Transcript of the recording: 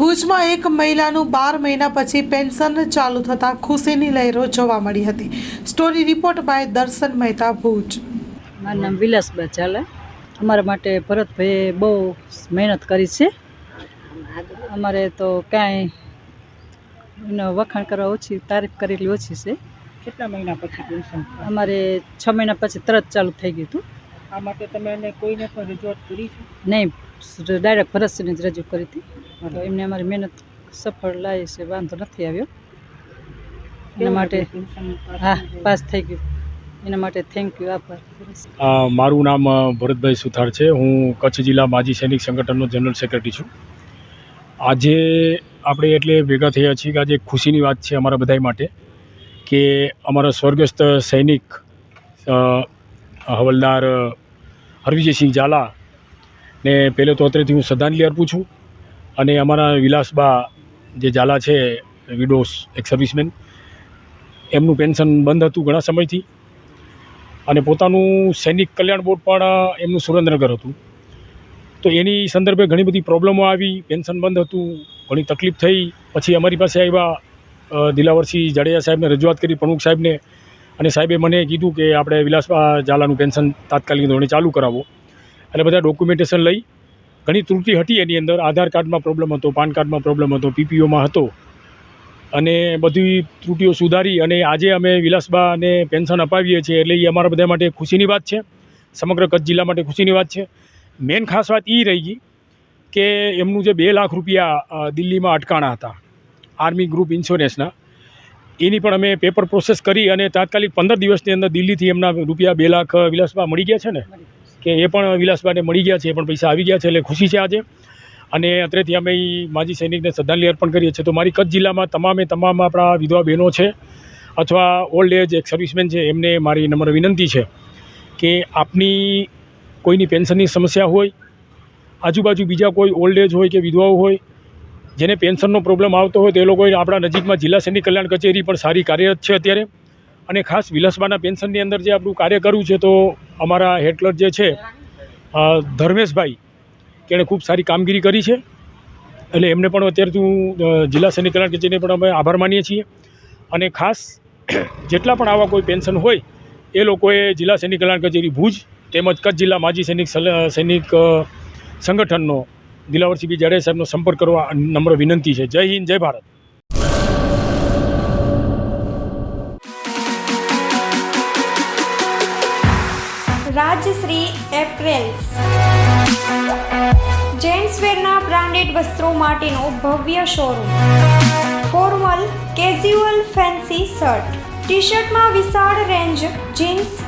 ભુજમાં એક મહિલાનું બાર મહિના પછી પેન્શન ચાલુ થતાં ખુશીની લહેરો જોવા મળી હતી. સ્ટોરી રિપોર્ટ બાય દર્શન મહેતા ભુજ. મારું નામ વિલાસબા ચાલે અમારા માટે ભરતભાઈએ બહુ મહેનત કરી છે. અમારે તો કાંઈ એનો વખાણ કરવા ઓછી તારીફ કરેલી ઓછી છે. કેટલા મહિના પછી અમારે છ મહિના પછી તરત ચાલુ થઈ ગયું હતું. આ માટે તમે એને કોઈને પણ રજૂઆત કરી છે? નહીં ડાયરેક્ટ ભરતસિંહને જ રજૂ કરી હતી. તો એમને અમારી મહેનત સફળ લાવી છે વાંધો નથી આવ્યો. એના માટે હા પાસ થઈ ગયું. એના માટે થેન્ક યુ આભાર. મારું નામ ભરતભાઈ સુથાર છે. હું કચ્છ જિલ્લા માજી સૈનિક સંગઠનનો જનરલ સેક્રેટરી છું. આજે આપણે એટલે ભેગા થયા છીએ કે આજે એક ખુશીની વાત છે અમારા બધા માટે કે અમારા સ્વર્ગસ્થ સૈનિક હવલદાર હરવિજયસિંહ ઝાલા ને પહેલે તો અત્રેથી હું શ્રદ્ધાંજલિ અર્પું છું અને અમારા વિલાસબા જે ઝાલા છે, વિડોસ એક સર્વિસમેન, એમનું પેન્શન બંધ હતું ઘણા સમયથી અને પોતાનું સૈનિક કલ્યાણ બોર્ડ પણ એમનું સુરેન્દ્રનગર હતું. તો એની સંદર્ભે ઘણી બધી પ્રોબ્લેમો આવી, પેન્શન બંધ હતું, ઘણી તકલીફ થઈ. પછી અમારી પાસે આવ્યા દિલાવરસિંહ જાડેજા સાહેબને રજૂઆત કરી, પ્રમુખ સાહેબને અને સાહેબે મને કીધું કે આપણે વિલાસ ઝાલાનું પેન્શન તાત્કાલિક ધોરણે ચાલુ કરાવો. એટલે બધા ડોક્યુમેન્ટેશન લઈ, ઘણી ત્રુટિ હતી એની અંદર. આધાર કાર્ડમાં પ્રોબ્લેમ હતો, પાન કાર્ડમાં પ્રોબ્લેમ હતો, પીપીઓમાં હતો. અને બધી ત્રુટિઓ સુધારી અને આજે અમે વિલાસબાને પેન્શન અપાવીએ છીએ એટલે એ અમારા બધા માટે ખુશીની વાત છે. સમગ્ર કચ્છ જિલ્લા માટે ખુશીની વાત છે. મેઇન ખાસ વાત એ રહી ગઈ કે એમનું જે બે લાખ રૂપિયા દિલ્હીમાં અટકાણા હતા. Army group ઇન્સ્યોરન્સના. એની પણ અમે પેપર પ્રોસેસ કરી અને તાત્કાલિક પંદર દિવસની અંદર દિલ્હીથી એમના રૂપિયા બે લાખ વિલાસબા મળી ગયા છે ને? કે એ પણ વિલાસબાને મળી ગયા છે એ પણ પૈસા આવી ગયા છે એટલે ખુશી છે આજે. અને અત્રેથી અમે માજી સૈનિકને શ્રદ્ધાંજલિ અર્પણ કરીએ છીએ. તો મારી કચ્છ જિલ્લામાં તમામે તમામ આપણા વિધવા બહેનો છે અથવા ઓલ્ડ એજ એક સર્વિસમેન છે એમને મારી નમ્ર વિનંતી છે કે આપની કોઈની પેન્શનની સમસ્યા હોય આજુબાજુ બીજા કોઈ ઓલ્ડ એજ હોય કે વિધવાઓ હોય જેને પેન્શનનો પ્રોબ્લેમ આવતો હોય તો એ લોકોએ આપણા નજીકમાં જિલ્લા સૈનિક કલ્યાણ કચેરી પણ સારી કાર્યરત છે અત્યારે. અને ખાસ વિલાસબાના પેન્શનની અંદર જે આપણું કાર્ય કર્યું છે તો અમારા હેડલર જે છે ધર્મેશભાઈ એણે ખૂબ સારી કામગીરી કરી છે. એટલે એમને પણ અત્યારથી હું જિલ્લા સૈનિક કલ્યાણ કચેરીને પણ અમે આભાર માનીએ છીએ. અને ખાસ જેટલા પણ આવા કોઈ પેન્શન હોય, એ લોકોએ જિલ્લા સૈનિક કલ્યાણ કચેરી ભુજ તેમજ કચ્છ જિલ્લા માજી સૈનિક સૈનિક સંગઠનનો દિલાવરસિંહ જાડેજા સાહેબનો સંપર્ક કરવા નમ્ર વિનંતી છે. જય હિન્દ, જય ભારત. રાજશ્રી એપ્રેલ્સ. જેન્ટ્સવેરના બ્રાન્ડેડ વસ્ત્રો માટેનો ભવ્ય showroom. Formal casual fancy shirt. T શર્ટમાં વિશાળ રેન્જ જીન્સ